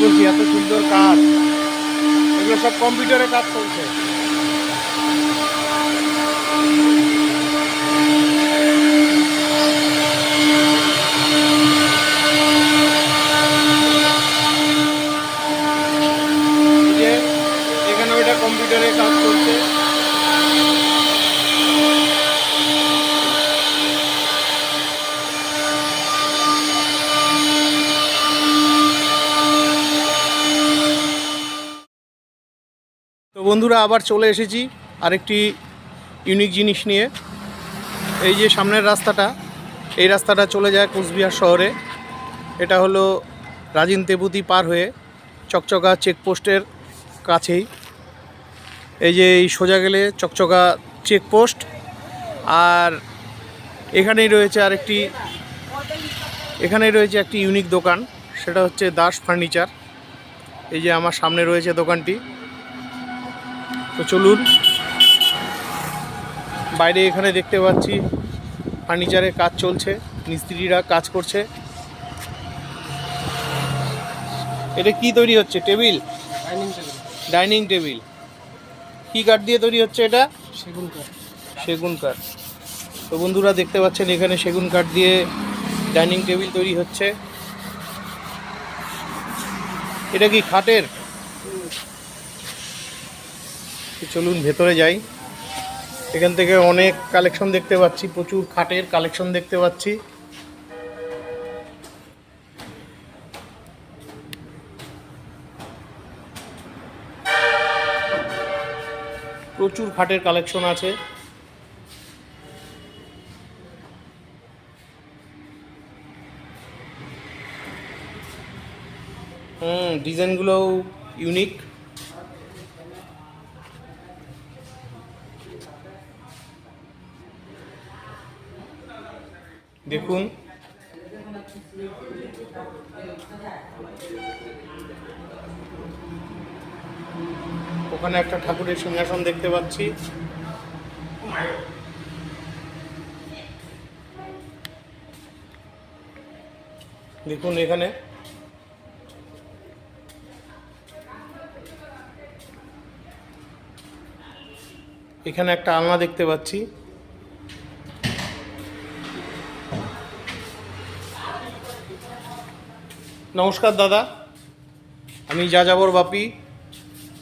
বলছি এত সুন্দর কাজ। এগুলো সব কম্পিউটারে কাজ চলছে এই যে এখানে ওইটা কম্পিউটারে কাজ করছে তো বন্ধুরা, আবার চলে এসেছি আরেকটি ইউনিক জিনিস নিয়ে। এই যে সামনের রাস্তাটা, এই রাস্তাটা চলে যায় কোচবিহার শহরে। এটা হলো রাজিন তেবুতি পার হয়ে চকচকা চেকপোস্টের কাছেই। এই যে এই সোজা গেলে চকচকা চেকপোস্ট আর এখানেই রয়েছে আরেকটি, এখানেই রয়েছে একটি ইউনিক দোকান, সেটা হচ্ছে দাস ফার্নিচার এই যে আমার সামনে রয়েছে দোকানটি। তো চলুন। বাইরে এখানে দেখতে পাচ্ছি ফার্নিচারের কাজ চলছে মিস্ত্রিরা কাজ করছে। এটা কি তৈরি হচ্ছে? টেবিল? Dining table. কি কাঠ দিয়ে তৈরি হচ্ছে এটা? সেগুন কাঠ। সেগুন কাঠ। তো বন্ধুরা দেখতে পাচ্ছেন এখানে সেগুন কাঠ দিয়ে ডাইনিং টেবিল তৈরি হচ্ছে। এটা কি খাটের তো চলুন ভেতরে যাই। এখান থেকে অনেক কালেকশন দেখতে পাচ্ছি, প্রচুর খাটের কালেকশন দেখতে পাচ্ছি। প্রচুর খাটের কালেকশন আছে। হুম ডিজাইনগুলোও ইউনিক দেখুন। ওখানে একটা ঠাকুরের সিংহাসন দেখতে পাচ্ছি। দেখুন এখানে। এখানে একটা আলনা দেখতে পাচ্ছি। নমস্কার দাদা। আমি যা যাবর বাপি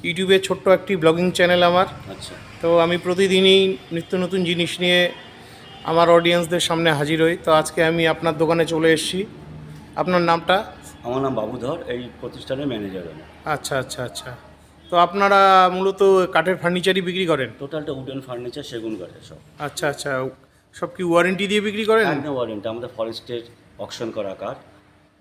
ইউটিউবে ছোট্ট একটি ব্লগিং চ্যানেল আমার। আচ্ছা। তো আমি প্রতিদিনই নিত্য নতুন জিনিস নিয়ে আমার অডিয়েন্সদের সামনে হাজির হই। তো আজকে আমি আপনার দোকানে চলে এসেছি। আপনার নামটা? আমার নাম বাবুধর এই প্রতিষ্ঠানের ম্যানেজার আমি। আচ্ছা আচ্ছা আচ্ছা। তো আপনারা মূলত কাঠের ফার্নিচারই বিক্রি করেন? টোটালটা উডেন ফার্নিচার সেগুন কাঠের সব। আচ্ছা আচ্ছা। সব কি ওয়ারেন্টি দিয়ে বিক্রি করেন? একদম ওয়ারেন্টি আমাদের ফরেস্টের অকশন করা কাঠ।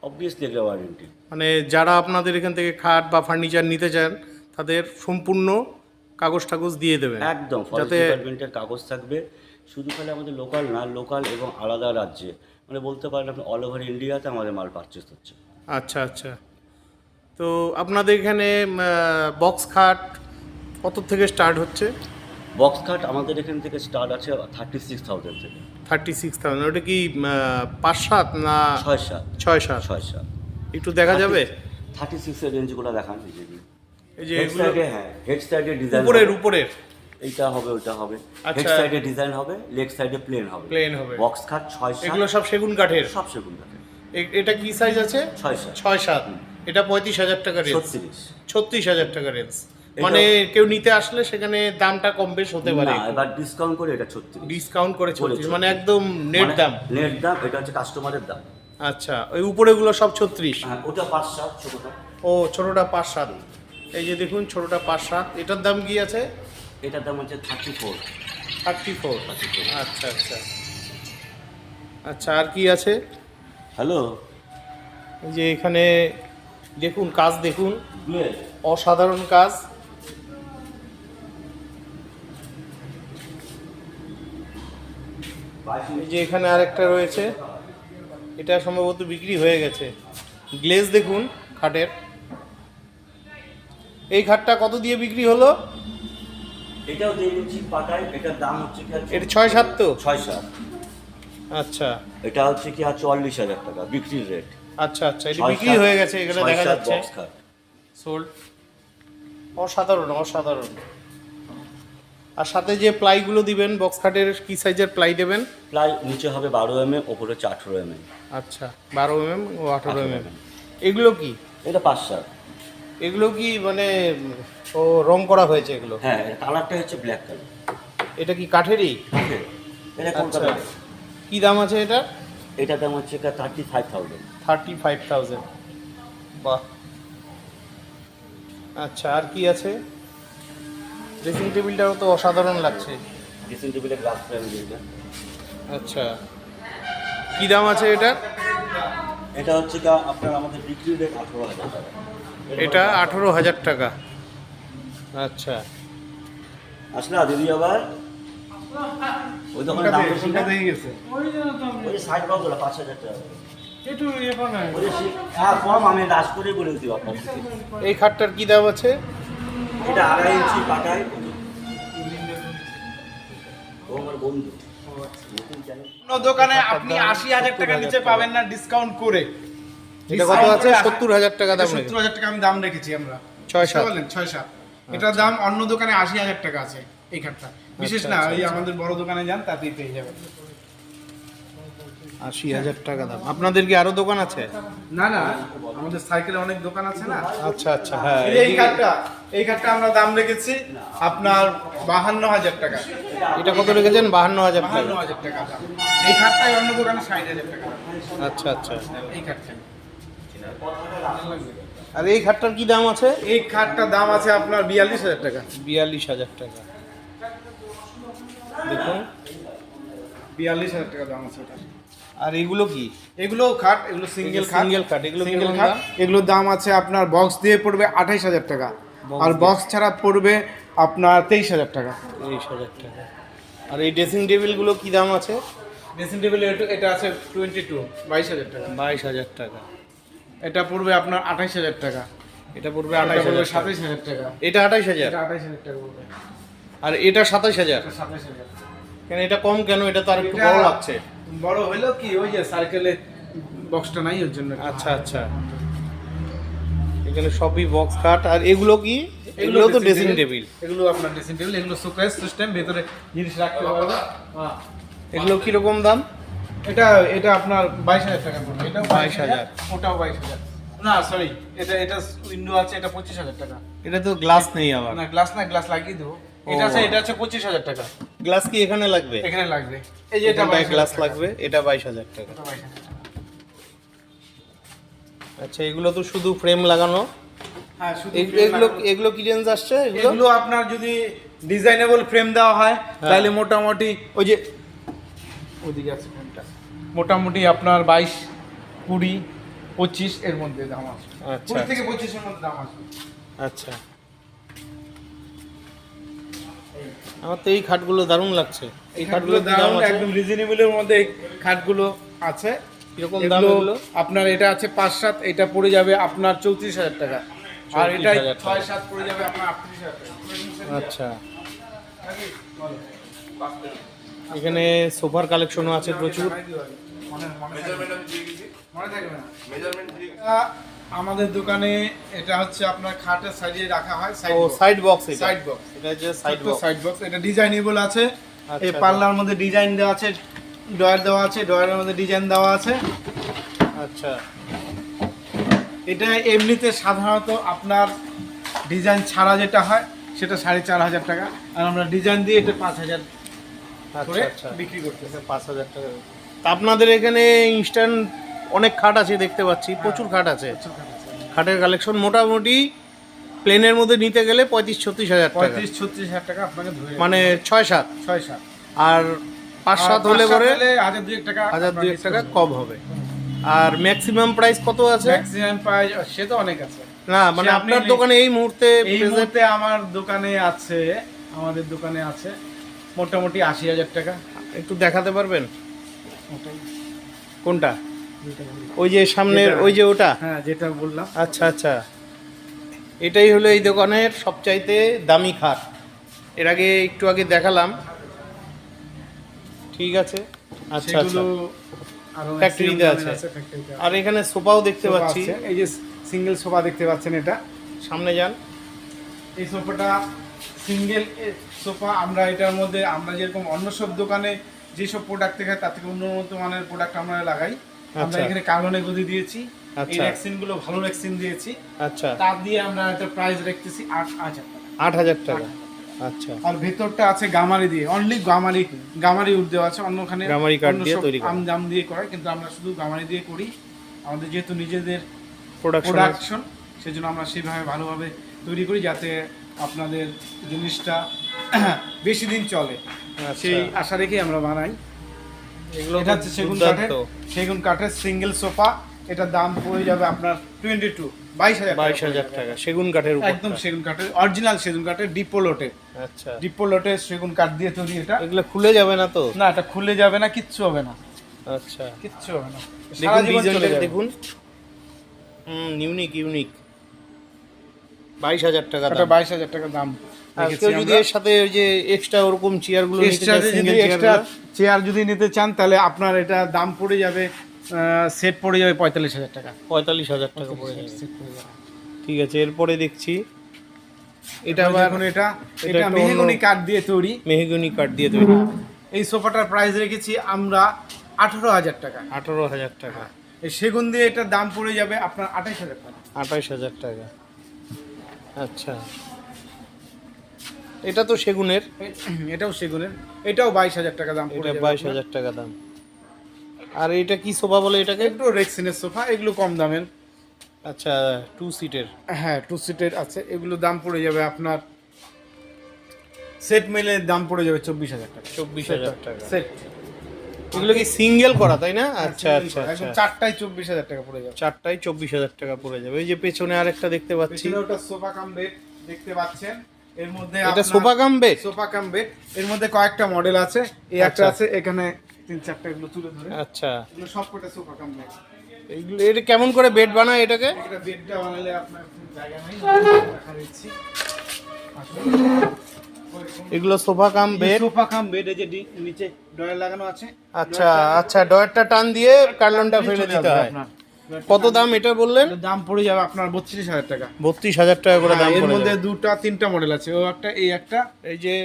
অবভিয়াসলি এগুলো ওয়ারেন্টি মানে যারা আপনাদের এখান থেকে খাট বা ফার্নিচার নিতে চান তাদের সম্পূর্ণ কাগজ টাগজ দিয়ে দেবেন। একদম ফরেস্ট যাতে- ডিপার্টমেন্টের কাগজ থাকবে। শুধু খালি আমাদের লোকাল না লোকাল এবং আলাদা রাজ্যে। মানে বলতে পারেন আপনি অল ওভার ইন্ডিয়াতে আমাদের মাল পারচেস হচ্ছে। আচ্ছা আচ্ছা। তো আপনাদের এখানে বক্স খাট কত থেকে স্টার্ট হচ্ছে? বক্স কাঠ আমাদের এখান থেকে স্টার্ট আছে থার্টি সিক্স থাউজেন্ড থেকে। থার্টি সিক্স থাউজেন্ড ওটা কি পাঁচ সাত না ছয় সাত ছয় সাত ছয় সাত একটু দেখা যাবে? থার্টি সিক্সের রেঞ্জগুলো দেখান এই যে। হেড সাইডে হ্যাঁ হেড সাইডে ডিজাইন উপরের উপরের। এইটা হবে ওইটা হবে। হেড। সাইডে ডিজাইন হবে লেগ সাইডে প্লেন হবে। প্লেন হবে। বক্স খাট ছয় এগুলো সব সেগুন কাঠের? সব সেগুন কাঠের। এটা কি সাইজ আছে? ছয় সাত ছয় সাত এটা পঁয়ত্রিশ হাজার টাকা রেঞ্জ ছত্রিশ। ছত্রিশ হাজার টাকা রেঞ্জ মানে কেউ নিতে আসলে সেখানে দামটা কম বেশ হতে পারে না এবার ডিসকাউন্ট করে এটা ছত্রিশ। ডিসকাউন্ট করে ছত্রিশ ছত্রিশ। মানে একদম নেট দাম। নেট দাম এটা হচ্ছে কাস্টমারের দাম। আচ্ছা ওই উপরেগুলো সব ছত্রিশ? হ্যাঁ ওটা পাঁচ সাত ছোটোটা। ও ছোটটা পাঁচ সাত। এই যে দেখুন ছোটটা পাঁচ সাত। এটার দাম কি আছে? এটার দাম হচ্ছে thirty four thirty four thirty four আচ্ছা আচ্ছা। আচ্ছা আর কি আছে? হ্যালো এই যে এখানে দেখুন কাজ দেখুন। অসাধারণ কাজ। এই যে এখানে আরেকটা রয়েছে এটা সম্ভবত বিক্রি হয়ে গেছে। গ্লেজ দেখুন খাটের। এই খাটটা কত দিয়ে বিক্রি হলো? এটাও দিচ্ছি পাটায় এটার দাম হচ্ছে কি এটা ছয় সাত তো? ছয় সাত। আচ্ছা। এটা হচ্ছে কি আর চুয়াল্লিশ হাজার টাকা বিক্রির রেট আচ্ছা আচ্ছা এটা বিক্রি হয়ে গেছে এখানে দেখা যাচ্ছে। সোল্ড অসাধারণ অসাধারণ। আর সাথে যে প্লাইগুলো দিবেন বক্স খাটের কি সাইজের প্লাই দেবেন? প্লাই নিচে হবে বারো এম এম ওপরে হচ্ছে আঠেরো এম এম আচ্ছা বারো এমএম ও আঠারো 18 এমএম mm এগুলো কি? এটা পাঁচ সাত এগুলো কি মানে ও রং করা হয়েছে এগুলো? হ্যাঁ কালারটা হচ্ছে ব্ল্যাক কালার এটা কি কাঠেরই? এটা আচ্ছা। কলকাতা কি দাম আছে এটা? এটার দাম হচ্ছে thirty five thousand thirty five thousand বাহ। আচ্ছা আর কি আছে? ড্রেসিং টেবিলটাও তো অসাধারণ লাগছে। ড্রেসিং টেবিলের গ্লাস ফ্রেম যেটা আচ্ছা। কি দাম আছে এটা এটা হচ্ছে গা আপনার আমাদের বিক্রি রেট আঠেরো হাজার টাকা। এটা আঠেরো হাজার টাকা। আচ্ছা। আসলে দিদি আবার ওই দোকানে দাম বেশি না? ওই যে সাইড বক্স ওটা পাঁচ হাজার টাকা। ওই যে সে- হ্যাঁ কম আমি লাস্ট করে বলে দিতে আপনাকে। এই খাটটার কি দাম আছে? এটা আড়াই ইঞ্চি পাটায়। ও আমার বন্ধু। নতুন চ্যানেল অন্য দোকানে আপনি আশি হাজার টাকা নিচে পাবেন না ডিসকাউন্ট করে। এটা কত আছে? সত্তর হাজার টাকা দাম সত্তর হাজার টাকা আমি দাম রেখেছি আমরা। ছয় সাত। বললেন ছয় সাত। এটার দাম অন্য দোকানে আশি হাজার টাকা আছে এই খাটটা। বিশেষ আচ্ছা, না আচ্ছা, ওই আচ্ছা। আমাদের বড় দোকানে যান তাতেই পেয়ে যাবেন। আশি হাজার টাকা দাম। আপনাদের কি আরও দোকান আছে? না না আমাদের সাইকেলে অনেক দোকান আছে না। আচ্ছা আচ্ছা হ্যাঁ এই এই খাটটা আমরা দাম রেখেছি আপনার বাহান্ন হাজার টাকা। এটা কত রেখেছেন? বাহান্ন হাজার বাহান্ন টাকা হাজার টাকা এই খাটটাই অন্য দোকানে ষাট হাজার টাকা আচ্ছা আচ্ছা। এই খাটটা। আর এই খাটটার কি দাম আছে? এই খাটটার দাম আছে আপনার বিয়াল্লিশ হাজার টাকা। বিয়াল্লিশ হাজার টাকা। দেখুন। বিয়াল্লিশ হাজার টাকা দাম আছে ওটা। আর এগুলো কি? এগুলো খাট এগুলো সিঙ্গেল খাট। সিঙ্গেল খাট এগুলো সিঙ্গেল খাট। এগুলোর দাম আছে আপনার বক্স দিয়ে পড়বে আঠাইশ হাজার টাকা। আর বক্স ছাড়া পড়বে আপনার তেইশ হাজার টাকা। তেইশ হাজার টাকা। আর এই ড্রেসিং টেবিলগুলো কি দাম আছে? ড্রেসিং টেবিল এটা আছে টোয়েন্টি টু বাইশ হাজার টাকা। বাইশ হাজার টাকা। এটা পড়বে আপনার আঠাইশ হাজার টাকা। এটা পড়বে আঠাইশ হাজার সাতাইশ হাজার টাকা। এটা আঠাইশ হাজার? আঠাইশ হাজার টাকা পড়বে। আর এটা সাতাইশ হাজার? সাতাইশ হাজার। কেন এটা কম কেন? এটা তো আর একটু বড় লাগছে। বড় হইল কি? ওই যে সার্কেলে বক্সটা নাই ওর জন্য। আচ্ছা আচ্ছা। এখানে সবই বক্স কাট আর এগুলো কি? এগুলো তো ড্রেসিং টেবিল এগুলো আপনার ড্রেসিং টেবিল এগুলো সুকেস সিস্টেম ভেতরে জিনিস রাখতে পারবে হ্যাঁ। এগুলো কীরকম দাম? এটা এটা আপনার বাইশ হাজার টাকা পড়বে। এটাও 22,000 ওটাও বাইশ হাজার। না সরি এটা এটা উইন্ডো আছে এটা পঁচিশ হাজার টাকা। এটা তো গ্লাস নেই আবার। না গ্লাস না গ্লাস লাগিয়ে দেবো। এটা আছে এটা আছে পঁচিশ হাজার টাকা। গ্লাস কি এখানে লাগবে? এখানে লাগবে। এই যে এটা গ্লাস লাগবে এটা বাইশ হাজার টাকা। এটা বাইশ হাজার। আচ্ছা এগুলো তো শুধু ফ্রেম লাগানো। হ্যাঁ শুধু এগুলো এগুলো কি রেঞ্জ আসছে এগুলো? আপনার যদি ডিজাইনেবল ফ্রেম দেওয়া হয় হ্যাঁ। তাহলে মোটামুটি ওই যে ওদিকে আছে ফ্রেমটা মোটামুটি আপনার বাইশ কুড়ি পঁচিশ এর মধ্যে দাম আছে আচ্ছা। কুড়ি থেকে পঁচিশের মধ্যে দাম আছে আচ্ছা। আমার তো এই খাটগুলো দারুণ লাগছে। এই খাটগুলো আছে? একদম রিজনেবলের মধ্যে এই খাটগুলো আছে। কীরকম দাম এগুলো এগুলো? আপনার এটা আছে পাঁচ সাত এটা পড়ে যাবে আপনার চৌত্রিশ হাজার টাকা। আর এটা ছয় সাত পড়ে যাবে আপনার আটত্রিশ হাজার আচ্ছা। এখানে সোফার কালেকশনও আছে প্রচুর। আমাদের দোকানে এটা হচ্ছে আপনার খাটের সাইডে রাখা হয় ও সাইড বক্স সাইড বক্স এটা যে সাইড বক্স সাইড বক্স এটা ডিজাইনেবল আছে। আচ্ছা, এই পাল্লার মধ্যে ডিজাইন দেওয়া আছে। ডয়ার দেওয়া আছে ডয়ারের মধ্যে ডিজাইন দেওয়া আছে। আচ্ছা। এটা এমনিতে সাধারণত আপনার ডিজাইন ছাড়া যেটা হয় সেটা সাড়ে চার হাজার টাকা। আর আমরা ডিজাইন দিয়ে এটা পাঁচ হাজার করে আচ্ছা। আচ্ছা বিক্রি করতেছি। পাঁচ হাজার টাকা। তা আপনাদের এখানে ইনস্ট্যান্ট অনেক খাট আছে দেখতে পাচ্ছি প্রচুর খাট আছে। খাটের কালেকশন মোটামুটি প্লেনের মধ্যে নিতে গেলে পঁয়ত্রিশ ছত্রিশ হাজার টাকা। পঁয়ত্রিশ ছত্রিশ হাজার টাকা আপনাকে মানে ছয় সাত। ছয় সাত। আর পাঁচ সাত হলে পরে হাজার দুই টাকা হাজার দুই টাকা কম হবে। আর ম্যাক্সিমাম প্রাইস কত আছে? ম্যাক্সিমাম প্রাইস সে তো অনেক আছে। না মানে আপনার দোকানে এই মুহূর্তে এই মুহূর্তে আমার দোকানে আছে আমাদের দোকানে আছে মোটামুটি আশি হাজার টাকা। একটু দেখাতে পারবেন? কোনটা? ওই যে সামনের ওই যে ওটা? হ্যাঁ যেটা বললাম। আচ্ছা আচ্ছা। এটাই হলো এই দোকানের সবচাইতে দামি খাট। এর আগে একটু আগে দেখালাম। ঠিক আছে? আচ্ছা আচ্ছা। আরও আছে। এখানে সোফাও দেখতে পাচ্ছি। এই যে সিঙ্গেল সোফা দেখতে পাচ্ছেন এটা। সামনে যান। এই সোফাটা সিঙ্গেল সোফা আমরা এটার মধ্যে আমরা যেরকম অন্য সব দোকানে যেসব প্রোডাক্ট দেখায় তার থেকে উন্নত মানের প্রোডাক্ট আমরা লাগাই। আমরা আচ্ছা। এখানে কার্বনে গদি দিয়েছি এই আচ্ছা। ভ্যাকসিনগুলো ভালো ভ্যাকসিন দিয়েছি। আচ্ছা। তার দিয়ে আমরা একটা প্রাইস রাখতেছি আট হাজার টাকা। আট হাজার টাকা। আচ্ছা। আর ভেতরটা আছে গামারি দিয়ে অনলি গামারি গামারি উঠ দেওয়া আছে অন্যখানে গামারি কাঠ দিয়ে তৈরি। আম জাম দিয়ে করে কিন্তু আমরা শুধু গামারি দিয়ে করি। আমাদের যেহেতু নিজেদের প্রোডাকশন প্রোডাকশন সেজন্য আমরা সেইভাবে ভালোভাবে তৈরি করি যাতে আপনাদের জিনিসটা বেশি দিন চলে। সেই আশা রেখেই আমরা বানাই। এগুলো এটা হচ্ছে সেগুন কাঠের সেগুন কাঠের সিঙ্গেল সোফা এটার দাম পড়ে যাবে আপনার টোয়েন্টি টু বাইশ হাজার টাকা বাইশ হাজার টাকা সেগুন কাঠের একদম সেগুন কাঠের অরিজিনাল সেগুন কাঠের ডিপোলোটে আচ্ছা। ডিপোলোটে সেগুন কাঠ দিয়ে তৈরি এটা। এগুলো খুলে যাবে না তো? না এটা খুলে যাবে না কিচ্ছু হবে না। আচ্ছা। কিচ্ছু হবে না। দেখুন হুম ইউনিক ইউনিক বাইশ হাজার টাকা এটা বাইশ হাজার টাকা দাম কেউ যদি। এর সাথে ওই যে এক্সট্রা ওরকম চেয়ারগুলো এক্সট্রা চেয়ার যদি নিতে চান তাহলে আপনার এটা দাম পড়ে যাবে সেট পড়ে যাবে পঁয়তাল্লিশ হাজার টাকা। পঁয়তাল্লিশ হাজার টাকা পড়ে যাবে। ঠিক আছে এরপরে দেখছি। এটা আবার এটা এটা মেহগনি কাঠ দিয়ে তৈরি। মেহগনি কাঠ দিয়ে তৈরি। এই সোফাটার প্রাইস রেখেছি আমরা আঠারো হাজার টাকা। আঠারো হাজার টাকা। এই সেগুন দিয়ে এটার দাম পড়ে যাবে আপনার আঠাইশ হাজার টাকা। আঠাশ হাজার টাকা। আচ্ছা। এটা তো সেগুনের। এটাও সেগুনের। এটাও বাইশ হাজার টাকা দাম এটা বাইশ হাজার টাকা দাম। আর এটা কি সোফা বলে এটাকে? একটু রেক্সিনের সোফা এগুলো কম দামের। আচ্ছা টু সিটের হ্যাঁ টু সিটের আছে এগুলো দাম পড়ে যাবে আপনার সেট মিলে দাম পড়ে যাবে চব্বিশ হাজার টাকা। চব্বিশ হাজার টাকা। সেট এগুলো কি সিঙ্গেল করা তাই না? আচ্ছা আচ্ছা একদম আচ্ছা। চারটায় চব্বিশ হাজার টাকা পড়ে যাবে। চারটায় চব্বিশ হাজার টাকা পড়ে যাবে। এই যে পেছনে আরেকটা দেখতে পাচ্ছি। ওটা সোফা কাম বেড দেখতে পাচ্ছেন। এর মধ্যে এটা sofa cum bed sofa cum bed এর মধ্যে কয়েকটা মডেল আছে। এই একটা আচ্ছা। আছে এখানে তিন চারটা এগুলো তুলে ধরে। আচ্ছা। এগুলো সব কটা সোফা কাম এগুলো এটা কেমন করে বেড বানায় এটাকে? এটা বেডটা বানালে আপনার জায়গা নেই। দিচ্ছি। এগুলো sofa cum bed sofa cum bed এই যে নিচে ডয়ার লাগানো আছে। আচ্ছা আচ্ছা ডয়ারটা টান দিয়ে কার্লনটা ফেলে দিতে হয়। কত দাম এটা বললেন? দাম পড়ে যাবে আপনার বত্রিশ হাজার টাকা। বত্রিশ হাজার টাকা করে দাম হ্যাঁ, এর মধ্যে। দুটা তিনটা মডেল আছে। ও একটা এই একটা এই যে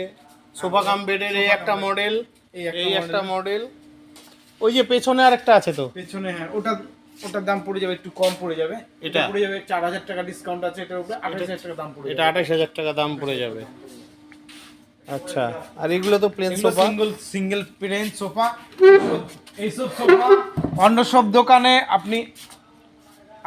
সোফা কাম বেডের এই একটা মডেল এই একটা। মডেল ওই যে পেছনে আরেকটা আছে তো। পেছনে হ্যাঁ ওটা ওটার দাম পড়ে যাবে একটু কম পড়ে যাবে। এটা? পড়ে যাবে চার হাজার টাকা ডিসকাউন্ট আছে এটার উপরে আঠাশ হাজার টাকা দাম পড়ে এটা আঠাশ হাজার টাকা দাম পড়ে যাবে। আচ্ছা আর এগুলো তো plain sofa single single plain sofa এইসব সোফা অন্য সব দোকানে আপনি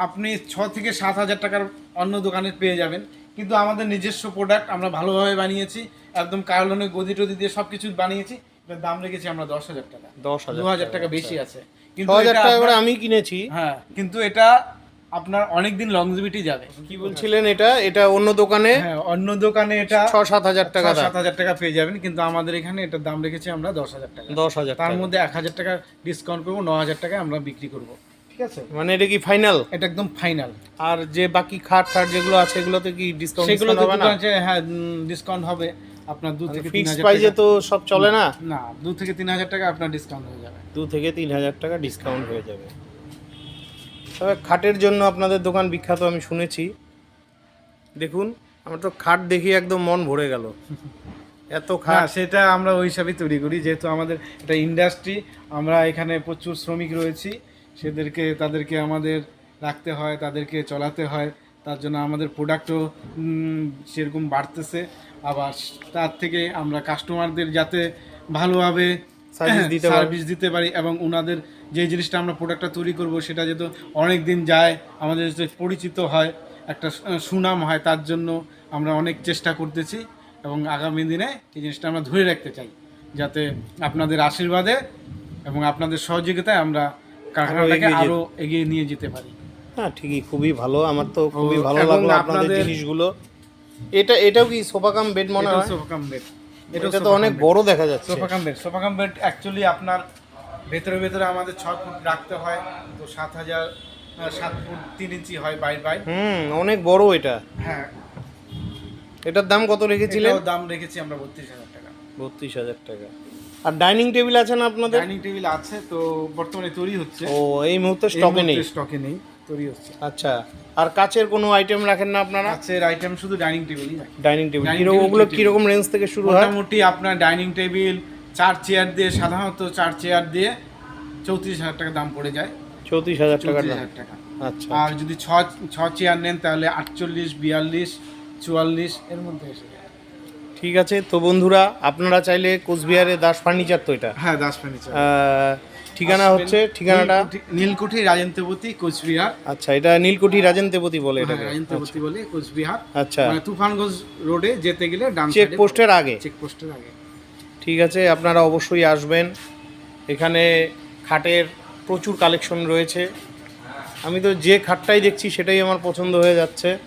আপনি ছ থেকে সাত হাজার টাকার অন্য দোকানে পেয়ে যাবেন। কিন্তু আমাদের নিজস্ব প্রোডাক্ট আমরা ভালোভাবে বানিয়েছি একদম কার্লনে গদি টদি দিয়ে সব কিছু বানিয়েছি। দাম রেখেছি আমরা দশ হাজার টাকা। দশ হাজার টাকা বেশি আছে। কিন্তু হাজার টাকা করে আমি কিনেছি। হ্যাঁ কিন্তু এটা আপনার অনেক দিন লংজিভিটি যাবে। কি বলছিলেন এটা? এটা অন্য দোকানে? হ্যাঁ অন্য দোকানে এটা ছ সাত হাজার টাকা সাত হাজার টাকা পেয়ে যাবেন কিন্তু আমাদের এখানে এটার দাম রেখেছি আমরা দশ হাজার টাকা। দশ হাজার তার মধ্যে এক হাজার টাকা ডিসকাউন্ট করব ন হাজার টাকা আমরা বিক্রি করব। ঠিক আছে? মানে এটা কি ফাইনাল এটা একদম ফাইনাল আর যে বাকি খাট টাট যেগুলো আছে এগুলোতে কি ডিসকাউন্ট সেগুলো হ্যাঁ ডিসকাউন্ট হবে। আপনার দু থেকে তিন ফিক্স হাজার প্রাইসে তো সব চলে না? না দু থেকে তিন হাজার টাকা আপনার ডিসকাউন্ট হয়ে যাবে। দু থেকে তিন হাজার টাকা ডিসকাউন্ট হয়ে যাবে। তবে খাটের জন্য আপনাদের দোকান বিখ্যাত আমি শুনেছি। দেখুন আমার তো খাট দেখি একদম মন ভরে গেল। এত খাট। সেটা আমরা ওই হিসাবেই তৈরি করি যেহেতু আমাদের এটা ইন্ডাস্ট্রি আমরা এখানে প্রচুর শ্রমিক রয়েছি। সেদেরকে তাদেরকে আমাদের রাখতে হয় তাদেরকে চলাতে হয়। তার জন্য আমাদের প্রোডাক্টও সেরকম বাড়তেছে। আবার তার থেকে আমরা কাস্টমারদের যাতে ভালোভাবে। সার্ভিস দিতে পারি। এবং ওনাদের যে জিনিসটা আমরা প্রোডাক্টটা তৈরি করব সেটা যাতে অনেক দিন যায় আমাদের পরিচিত হয় একটা সুনাম হয় তার জন্য আমরা অনেক চেষ্টা করতেছি এবং আগামী দিনে এই জিনিসটা আমরা ধরে রাখতে চাই। যাতে আপনাদের আশীর্বাদে এবং আপনাদের সহযোগিতায় আমরা কারখানাটাকে আরও এগিয়ে নিয়ে যেতে পারি। হ্যাঁ ঠিকই খুবই ভালো। আমার তো খুবই ভালো লাগল আপনাদের- জিনিসগুলো। এটা এটাও কি সোফা কাম বেড মনে হয়? সোফা কাম বেড এটা তো অনেক বড় দেখা যাচ্ছে। Sofa cum bed sofa cum bed actually আপনার ভেতরে ভেতরে আমাদের ছয় ফুট রাখতে হয় তো সাত হাজার সাত ফুট তিন ইঞ্চি হয় বাই বাই হুম অনেক বড় এটা। হ্যাঁ। এটার দাম কত রেখেছিলেন? দাম রেখেছি আমরা বত্রিশ হাজার টাকা। বত্রিশ হাজার টাকা। আর ডাইনিং টেবিল আছে না আপনাদের? ডাইনিং টেবিল আছে তো বর্তমানে তৈরি হচ্ছে। ও এই মুহূর্তে স্টকে নেই। স্টকে নেই। তৈরি হচ্ছে। আচ্ছা আর কাচের কোনো আইটেম রাখেন না আপনারা? কাছের আইটেম শুধু ডাইনিং টেবিলই রাখি। ডাইনিং টেবিল কীরকম ওগুলো কীরকম রেঞ্জ থেকে শুরু হয়? মোটামুটি আপনার ডাইনিং টেবিল চার চেয়ার দিয়ে সাধারণত চার চেয়ার দিয়ে চৌত্রিশ হাজার টাকা দাম পড়ে যায়। চৌত্রিশ হাজার টাকা টাকা। আচ্ছা আর যদি ছ ছ চেয়ার নেন তাহলে আটচল্লিশ বিয়াল্লিশ চুয়াল্লিশ এর মধ্যে এসে যায়। ঠিক আছে তো বন্ধুরা আপনারা চাইলে কোচবিহারে দাস ফার্নিচার তো এটা। হ্যাঁ দাস ফার্নিচার ঠিকানা হচ্ছে ঠিকানাটা? নীলকুঠি রাজেন্দ্রপতি কোচবিহার। আচ্ছা এটা নীলকুঠি রাজেন্দ্রপতি বলে হ্যাঁ, এটা রাজেন্দ্রপতি বলে কোচবিহার। আচ্ছা। মানে তুফানগঞ্জ রোডে যেতে গেলে ডান চেক পোস্টের আগে। চেক পোস্টের আগে। ঠিক আছে আপনারা অবশ্যই আসবেন। এখানে খাটের প্রচুর কালেকশন রয়েছে। আমি তো যে খাটটাই দেখছি সেটাই আমার পছন্দ হয়ে যাচ্ছে।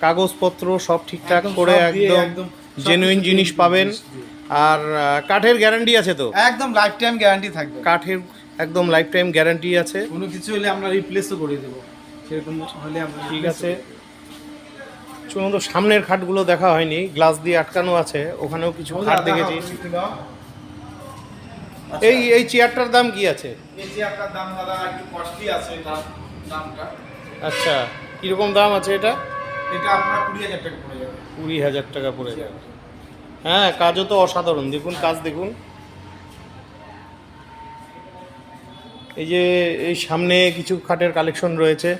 কাগজপত্র সব ঠিকঠাক করে একদম জেনুইন জিনিস পাবেন। আর কাঠের গ্যারান্টি আছে তো? একদম লাইফ টাইম গ্যারান্টি থাকবে। কাঠের একদম লাইফ টাইম গ্যারান্টি আছে। কোনো কিছু হলে আমরা রিপ্লেসও করে দেবো। সেরকম হলে আমরা ঠিক আছে। তো সামনের খাটগুলো দেখা হয়নি গ্লাস দিয়ে আটকানো আছে ওখানেও কিছু খাট দেখেছি। দাও? এই এই চেয়ারটার দাম কি আছে? এই চেয়ারটার দাম দাদা একটু কস্টলি আছে দামটা। আচ্ছা কীরকম দাম আছে এটা? এটা আপনার কুড়ি হাজার টাকা পড়ে যাবে। কুড়ি হাজার টাকা পড়ে যাবে। হ্যাঁ কাজও তো অসাধারণ। দেখুন কাজ দেখুন। এই যে এই সামনে কিছু খাটের কালেকশন রয়েছে।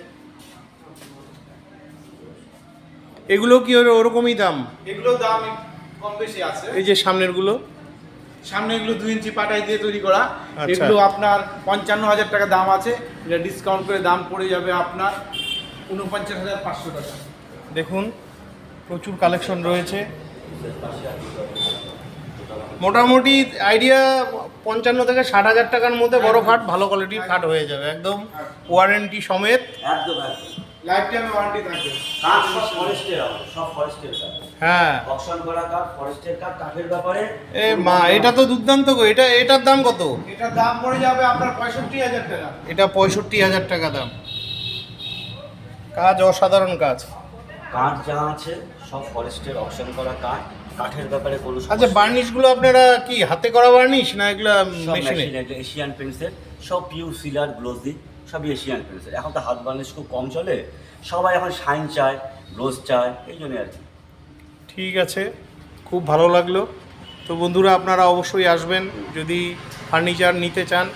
এগুলো কি ওর- ওরকমই দাম? এগুলোর দাম কম বেশি আছে। এই যে সামনেরগুলো। সামনে এগুলো দুই ইঞ্চি পাটাই দিয়ে তৈরি করা। আচ্ছা। এগুলো আপনার পঞ্চান্ন হাজার টাকা দাম আছে। এটা ডিসকাউন্ট করে দাম পড়ে যাবে আপনার উনপঞ্চাশ হাজার পাঁচশো টাকা। দেখুন প্রচুর কালেকশন রয়েছে। মোটামুটি আইডিয়া পঞ্চান্ন থেকে ষাট হাজার টাকার মধ্যে বড় খাট ভালো কোয়ালিটির খাট হয়ে যাবে একদম ওয়ারেন্টি সমেত। একদম একদম। লাইফ টাইম ওয়ারেন্টি থাকবে। কাঠ সব ফরেস্টের সব ফরেস্টের হ্যাঁ। অকশন করা কাঠ ফরেস্টের কাঠ কাঠের ব্যাপারে এ মা এটা তো দুর্দান্ত গো এটা এটার দাম কত? এটার দাম পড়ে যাবে আপনার পঁয়ষট্টি হাজার টাকা। এটা পঁয়ষট্টি হাজার টাকা দাম। কাজ অসাধারণ কাজ। কাঠ যা আছে সব ফরেস্টের অপশন করা কাঠ কাঠের ব্যাপারে কোনো আচ্ছা বার্নিশগুলো আপনারা কি হাতে করা বার্নিশ না এগুলো মেশিনে এশিয়ান পেন্সিল সব পিউ সিলার গ্লোজি সবই এশিয়ান পেন্সিল এখন তো হাত বার্নিশ খুব কম চলে সবাই এখন শাইন চায় গ্লোজ চায় এই জন্য আর কি। ঠিক আছে খুব ভালো লাগল। তো বন্ধুরা আপনারা অবশ্যই আসবেন যদি ফার্নিচার নিতে চান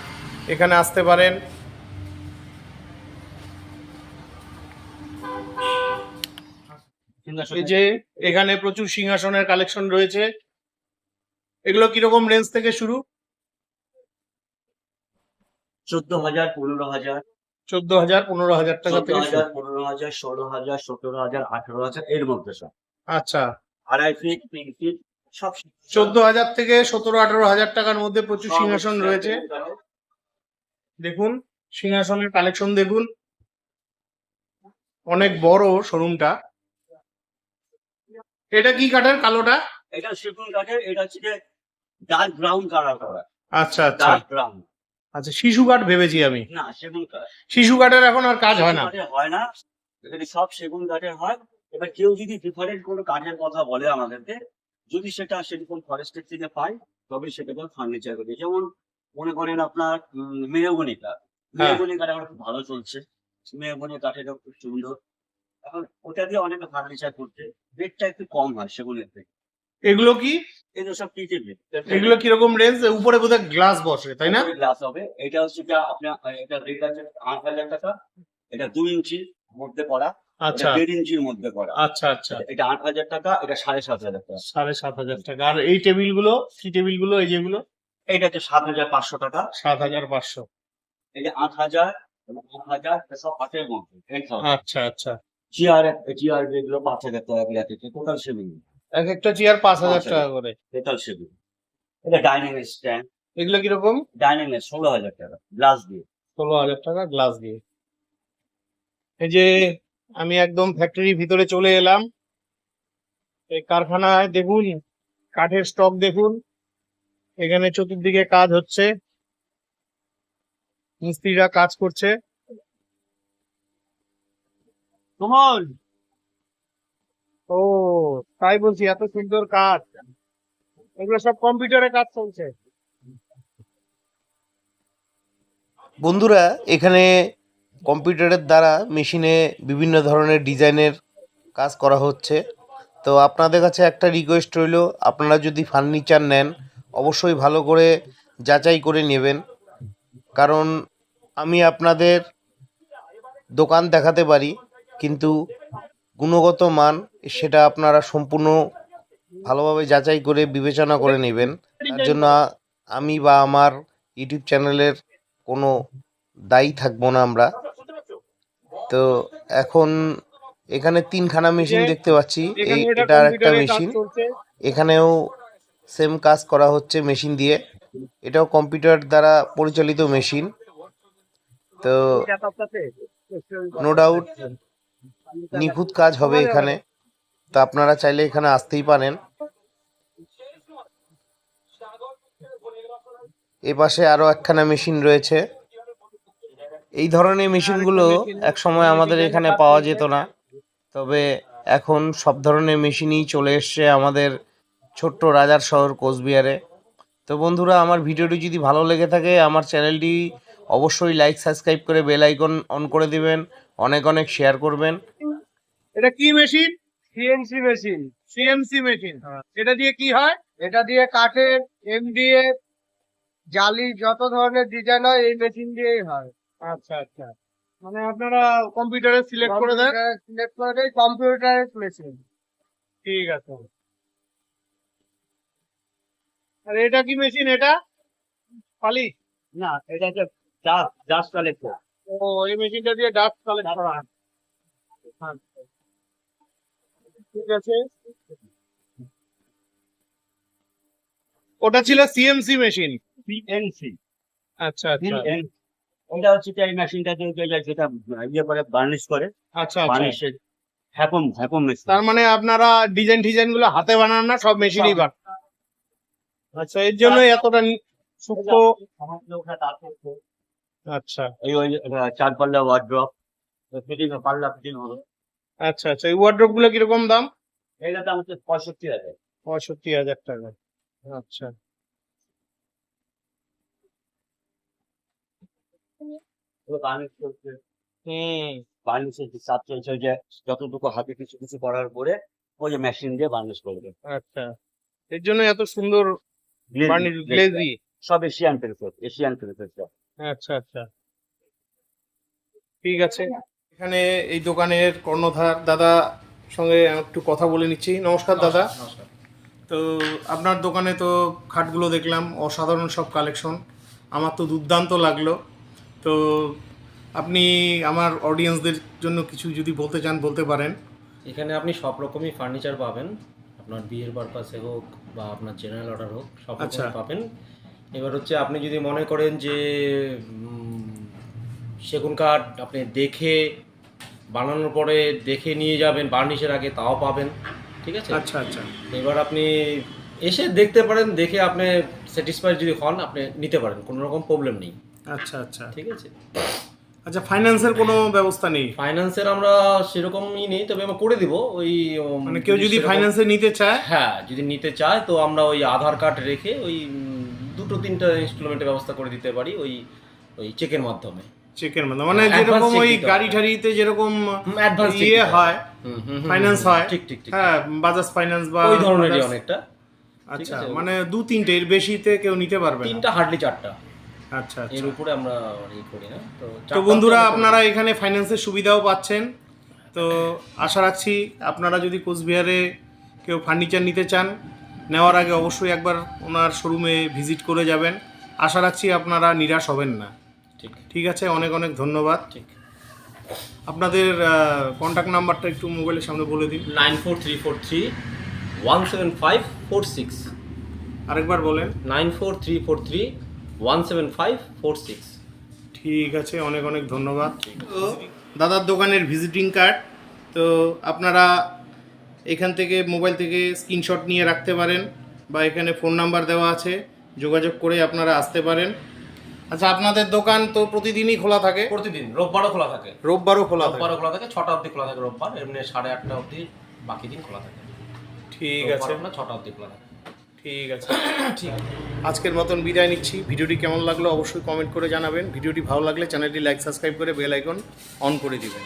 এখানে আসতে পারেন। এই যে এখানে প্রচুর সিংহাসনের কালেকশন রয়েছে। এগুলো কীরকম রেঞ্জ থেকে শুরু? চোদ্দ হাজার পনেরো হাজার। চোদ্দ হাজার পনেরো হাজার টাকা থেকে হাজার পনেরো হাজার ষোলো হাজার সতেরো হাজার আঠেরো হাজার এর মধ্যে সব। আচ্ছা। আড়াই ফিট তিন ফিট সব চোদ্দ হাজার থেকে সতেরো আঠারো হাজার টাকার মধ্যে প্রচুর সিংহাসন রয়েছে। দেখুন সিংহাসনের কালেকশন দেখুন। অনেক বড় শোরুমটা এটা কি কাঠের? কালোটা? এটা সেগুন কাঠের এটা হচ্ছে ডার্ক ব্রাউন কালার করা। আচ্ছা আচ্ছা। ডার্ক ব্রাউন আচ্ছা শিশু কাঠ ভেবেছি আমি। না সেগুন কাঠ। শিশু কাঠের এখন আর কাজ হয় না। হয় না। এখানে সব সেগুন কাঠের হয় এবার কেউ যদি ডিফারেন্ট কোনো কাঠের কথা বলে আমাদেরকে যদি সেটা সেরকম ফরেস্টের থেকে পাই তবে সেটাকে ফার্নিচার করি যেমন মনে করেন আপনার মেয়গনি কাঠ। মেয়গনি কাঠ এখন খুব ভালো চলছে। মেয়গনি কাঠের খুব সুন্দর। এখন ওটা দিয়ে অনেকে ফার্নিচার করছে। রেটটা একটু কম হয় সেগুনের থেকে। এগুলো কি? এগুলো সব টিটিভি এগুলো কীরকম রেঞ্জ উপরে বোধহয় গ্লাস বসে তাই না? গ্লাস হবে। এটা হচ্ছে যে আপনার এটা রেট আছে আট হাজার টাকা। এটা দুই ইঞ্চির মধ্যে করা আচ্ছা। দেড় ইঞ্চির মধ্যে করা আচ্ছা আচ্ছা। এটা আট হাজার টাকা এটা সাড়ে সাত হাজার টাকা। সাড়ে সাত হাজার টাকা। আর এই টেবিলগুলো কি টেবিলগুলো এই যেগুলো? এটা হচ্ছে সাত হাজার পাঁচশো টাকা। সাত হাজার পাঁচশো। এটা আট হাজার এবং আট হাজার সব আটের মধ্যে আচ্ছা আচ্ছা। চেয়ার চেয়ার যেগুলো পাঁচ হাজার টাকা করে আছে টোটাল সেভিং এক একটা চেয়ার পাঁচ হাজার টাকা করে। টোটাল সেভিং এটা ডাইনিং স্ট্যান্ড এগুলো কীরকম? ডাইনিং ষোলো হাজার টাকা গ্লাস দিয়ে। ষোলো হাজার টাকা গ্লাস দিয়ে। এই যে আমি একদম ফ্যাক্টরির ভিতরে চলে এলাম। এই কারখানায় দেখুন কাঠের স্টক দেখুন। এখানে চতুর্দিকে কাজ হচ্ছে। মিস্ত্রিরা কাজ করছে। কমল। ও তাই বলছি এত সুন্দর কাজ। এগুলো সব কম্পিউটারে কাজ চলছে। বন্ধুরা এখানে কম্পিউটারের দ্বারা মেশিনে বিভিন্ন ধরনের ডিজাইনের কাজ করা হচ্ছে। তো আপনাদের কাছে একটা রিকোয়েস্ট রইল আপনারা যদি ফার্নিচার নেন অবশ্যই ভালো করে যাচাই করে নেবেন। কারণ আমি আপনাদের দোকান দেখাতে পারি কিন্তু গুণগত মান সেটা আপনারা সম্পূর্ণ ভালোভাবে যাচাই করে বিবেচনা করে নেবেন। তার জন্য আমি বা আমার ইউটিউব চ্যানেলের কোনো দায়ী থাকব না আমরা। তো এখন এখানে তিনখানা মেশিন দেখতে পাচ্ছি। এই এটা আর একটা মেশিন। এখানেও সেম কাজ করা হচ্ছে মেশিন দিয়ে। এটাও কম্পিউটার দ্বারা পরিচালিত মেশিন। তো নো ডাউট নিখুঁত কাজ হবে এখানে। তা আপনারা চাইলে এখানে আসতেই পারেন। এ পাশে আরও একখানা মেশিন রয়েছে। এই ধরনের মেশিনগুলো এক সময় আমাদের এখানে পাওয়া যেত না। তবে এখন সব ধরনের মেশিনই চলে এসছে আমাদের ছোট্ট রাজার শহর কোচবিহারে। তো বন্ধুরা আমার ভিডিওটি যদি ভালো লেগে থাকে আমার চ্যানেলটি অবশ্যই লাইক সাবস্ক্রাইব করে বেল আইকন অন করে দিবেন অনেক অনেক শেয়ার করবেন। এটা কি machine? CNC machine. CMC machine. এটা দিয়ে কি হয়? এটা দিয়ে কাঠের এম এমডিএ জালি যত ধরনের ডিজাইন হয় এই মেশিন দিয়েই হয়। আচ্ছা আচ্ছা। মানে আপনারা কম্পিউটারে সিলেক্ট করে দেন? সিলেক্ট করে দেয় কম্পিউটারের মেশিন। ঠিক আছে। আর এটা কি মেশিন এটা? পালি না এটা হচ্ছে ডাস্ট ডাস্ট কালেক্টর। ও এই মেশিনটা দিয়ে ডাস্ট কালেক্ট করা হয়। আচ্ছা। ঠিক আছে? ওটা ছিল সিএমসি মেশিন পিএনসি আচ্ছা আচ্ছা। এটা হচ্ছে এই মেশিনটা দিয়ে যেটা যেটা ইয়ে করে বার্নিশ করে আচ্ছা আচ্ছা। বার্নিশের হ্যাপম হ্যাপম মেশিন তার মানে আপনারা ডিজাইন ডিজাইনগুলো হাতে বানান না সব মেশিনই বানান। আচ্ছা এর জন্য এতটা সূক্ষ্ম আচ্ছা। এই ওই চার পাল্লা ওয়ার্ড্রপ ফিটিং পাল্লা ফিটিং হবে। আচ্ছা আচ্ছা এই ওয়ার্ড্রপগুলো কীরকম দাম? এইটা দাম হচ্ছে পঁয়ষট্টি হাজার। পঁয়ষট্টি হাজার টাকা। আচ্ছা। যতটুকু হাতে কিছু কিছু করার পরে ওই যে মেশিন দিয়ে বার্নিশ করবে আচ্ছা। এর জন্য এত সুন্দর বার্নিশ গ্লেজি সব এশিয়ান পেরিফের এশিয়ান সব। আচ্ছা আচ্ছা। ঠিক আছে। এখানে এই দোকানের কর্ণধার দাদা সঙ্গে একটু কথা বলে নিচ্ছি। নমস্কার দাদা। তো আপনার দোকানে তো খাটগুলো দেখলাম অসাধারণ সব কালেকশন। আমার তো দুর্দান্ত লাগল। তো আপনি আমার অডিয়েন্সদের জন্য কিছু যদি বলতে চান বলতে পারেন। এখানে আপনি সব রকমই ফার্নিচার পাবেন। আপনার বিয়ের পারপাসে হোক বা আপনার জেনারেল অর্ডার হোক সব আচ্ছা। রকম পাবেন। এবার হচ্ছে আপনি যদি মনে করেন যে সেগুন কাঠ আপনি দেখে বানানোর পরে দেখে নিয়ে যাবেন বার্নিশের আগে তাও পাবেন ঠিক আছে? আচ্ছা আচ্ছা। এবার আপনি এসে দেখতে পারেন দেখে আপনি স্যাটিসফাইড যদি হন আপনি নিতে পারেন কোনো রকম প্রবলেম নেই। আচ্ছা আচ্ছা। ঠিক আছে? আচ্ছা ফাইন্যান্সের কোনো ব্যবস্থা নেই? ফাইন্যান্সের আমরা সেরকমই নেই তবে আমরা করে দিব ওই মানে কেউ যদি ফাইন্যান্সে নিতে চায়? হ্যাঁ যদি নিতে চায় তো আমরা ওই আধার কার্ড রেখে ওই দুটো তিনটা ইনস্টলমেন্টের ব্যবস্থা করে দিতে পারি ওই ওই চেকের মাধ্যমে। চেকের মাধ্যমে মানে যেরকম ওই গাড়ি টাড়িতে যেরকম ইয়ে হয় ফাইন্যান্স হয়। ঠিক ঠিক হ্যাঁ বাজাজ ফাইন্যান্স বা ওই ধরনেরই অনেকটা। আচ্ছা মানে দু তিনটে এর বেশিতে কেউ নিতে পারবে না? তিনটা হার্ডলি চারটা। আচ্ছা আচ্ছা। এর উপরে আমরা ই করি না। তো তো বন্ধুরা আপনারা এখানে ফাইন্যান্সের সুবিধাও পাচ্ছেন। তো আশা রাখছি আপনারা যদি কোচবিহারে কেউ ফার্নিচার নিতে চান নেওয়ার আগে অবশ্যই একবার ওনার শোরুমে ভিজিট করে যাবেন। আশা রাখছি আপনারা নিরাশ হবেন না। ঠিক। ঠিক আছে অনেক অনেক ধন্যবাদ। ঠিক। আপনাদের কন্ট্যাক্ট নাম্বারটা একটু মোবাইলের সামনে বলে দিন। Nine four three four three one seven five four six. আরেকবার বলেন। Nine four three four three one seven five four six. ঠিক আছে অনেক অনেক ধন্যবাদ। তো দাদার দোকানের ভিজিটিং কার্ড তো আপনারা এখান থেকে মোবাইল থেকে স্ক্রিনশট নিয়ে রাখতে পারেন বা এখানে ফোন নাম্বার দেওয়া আছে যোগাযোগ করে আপনারা আসতে পারেন। আচ্ছা আপনাদের দোকান তো প্রতিদিনই খোলা থাকে? প্রতিদিন রোববারও খোলা থাকে। রোববারও খোলা থাকে? রোববারও খোলা থাকে ছটা অবধি খোলা থাকে রোববার এমনি সাড়ে আটটা অবধি বাকি দিন খোলা থাকে। ঠিক আছে। ছটা অবধি খোলা থাকে। ঠিক আছে। ঠিক আজকের মতন বিদায় নিচ্ছি। ভিডিওটি কেমন লাগল অবশ্যই কমেন্ট করে জানাবেন। ভিডিওটি ভালো লাগলে চ্যানেলটি লাইক সাবস্ক্রাইব করে বেল আইকন অন করে দিবেন।